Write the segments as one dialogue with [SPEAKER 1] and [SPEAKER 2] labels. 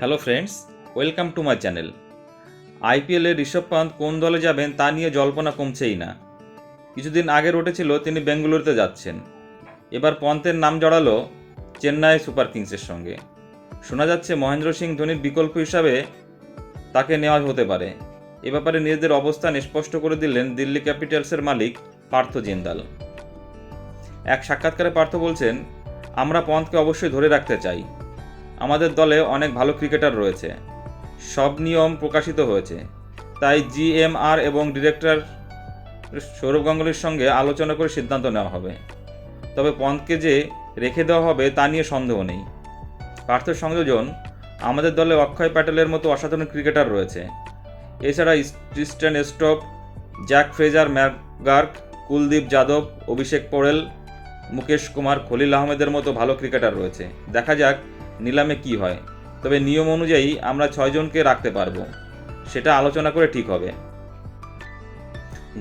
[SPEAKER 1] Hello friends welcome to my channel আইপিএলে ঋষভ পান্ত কোন দলে যাবেন তা নিয়ে জল্পনা কমছেই না। কিছুদিন আগে উঠেছিল তিনি বেঙ্গালুরুতে যাচ্ছেন। এবার পন্তের নাম জড়ালো চেন্নাই সুপার কিংসের সঙ্গে। শোনা যাচ্ছে মহেন্দ্র সিং ধোনির বিকল্প হিসাবে তাকে নেওয়া হতে পারে। এ ব্যাপারে নিজেদের অবস্থান স্পষ্ট করে দিলেন দিল্লি ক্যাপিটালসের মালিক পার্থ জিন্দাল। এক সাক্ষাৎকারে পার্থ বলছেন, আমরা পন্তকে অবশ্যই ধরে রাখতে চাই। আমাদের দলে অনেক ভালো ক্রিকেটার রয়েছে। সব নিয়ম প্রকাশিত হয়েছে। তাই জিএমআর এবং ডিরেক্টর সৌরভ গাঙ্গুলির সঙ্গে আলোচনা করে সিদ্ধান্ত নেওয়া হবে। তবে পন্থকে যে রেখে দেওয়া হবে তা নিয়ে সন্দেহ নেই। পার্থ সংযোজন আমাদের দলে অক্ষয় প্যাটেলের মতো অসাধারণ ক্রিকেটার রয়েছে। এছাড়া Tristan Stubbs, Jake Fraser McGurk Kuldeep Yadav, Abhishek Porel Mukesh Kumar Khaleel আহমেদের মতো ভালো ক্রিকেটার রয়েছে। দেখা যাক নিলামে কি হয়? তবে নিয়ম অনুযায়ী আমরা ছয়জনকে রাখতে পারব। সেটা আলোচনা করে ঠিক হবে।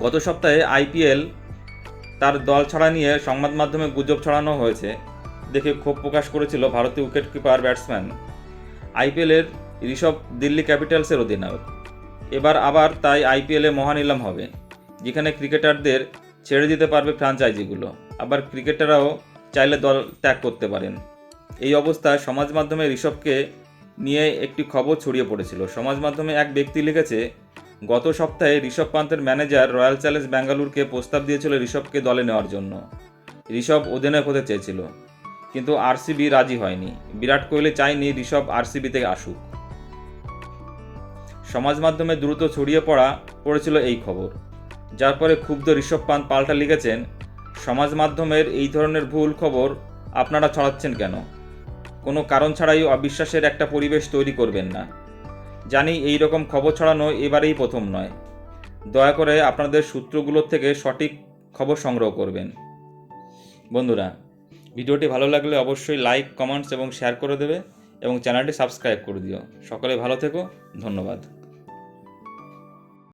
[SPEAKER 1] গত সপ্তাহে আইপিএল তার দল ছাড়া নিয়ে সংবাদ মাধ্যমে গুজব ছড়ানো হয়েছে দেখে ক্ষোভ প্রকাশ করেছিল ভারতীয় উইকেট কিপার ব্যাটসম্যান আইপিএলের ঋষভ দিল্লি ক্যাপিটালসের অধিনায়ক। এবার আবার তাই আইপিএলে মহানিলাম হবে, যেখানে ক্রিকেটারদের ছেড়ে দিতে পারবে ফ্রাঞ্চাইজিগুলো আবার ক্রিকেটাররাও চাইলে দল ত্যাগ করতে পারেন। এই অবস্থায় সমাজ মাধ্যমে ঋষভকে নিয়ে একটি খবর ছড়িয়ে পড়েছিল। সমাজ মাধ্যমে এক ব্যক্তি লিখেছে, গত সপ্তাহে ঋষভ পান্তের ম্যানেজার রয়্যাল চ্যালেঞ্জ ব্যাঙ্গালুরকে প্রস্তাব দিয়েছিল ঋষভকে দলে নেওয়ার জন্য। ঋষভ অধিনায়ক হতে চেয়েছিল, কিন্তু আরসিবি রাজি হয়নি। বিরাট কোহলি চায়নি ঋষভ আরসিবিতে আসুক। সমাজ মাধ্যমে দ্রুত ছড়িয়ে পড়া, পড়েছিল এই খবর, যার পরে ক্ষুব্ধ ঋষভ পান্ত পাল্টা লিখেছেন, সমাজ মাধ্যমের এই ধরনের ভুল খবর আপনারা ছড়াচ্ছেন কেন? কোনো কারণ ছাড়াই অবিশ্বাসের একটা পরিবেশ তৈরি করবেন না। জানি এই রকম খবর ছড়ানো এবারেই প্রথম নয়। দয়া করে আপনাদের সূত্রগুলোর থেকে সঠিক খবর সংগ্রহ করবেন। বন্ধুরা, ভিডিওটি ভালো লাগলে অবশ্যই লাইক, কমেন্টস এবং শেয়ার করে দেবে এবং চ্যানেলটি সাবস্ক্রাইব করে দিও। সকলে ভালো থেকো, ধন্যবাদ।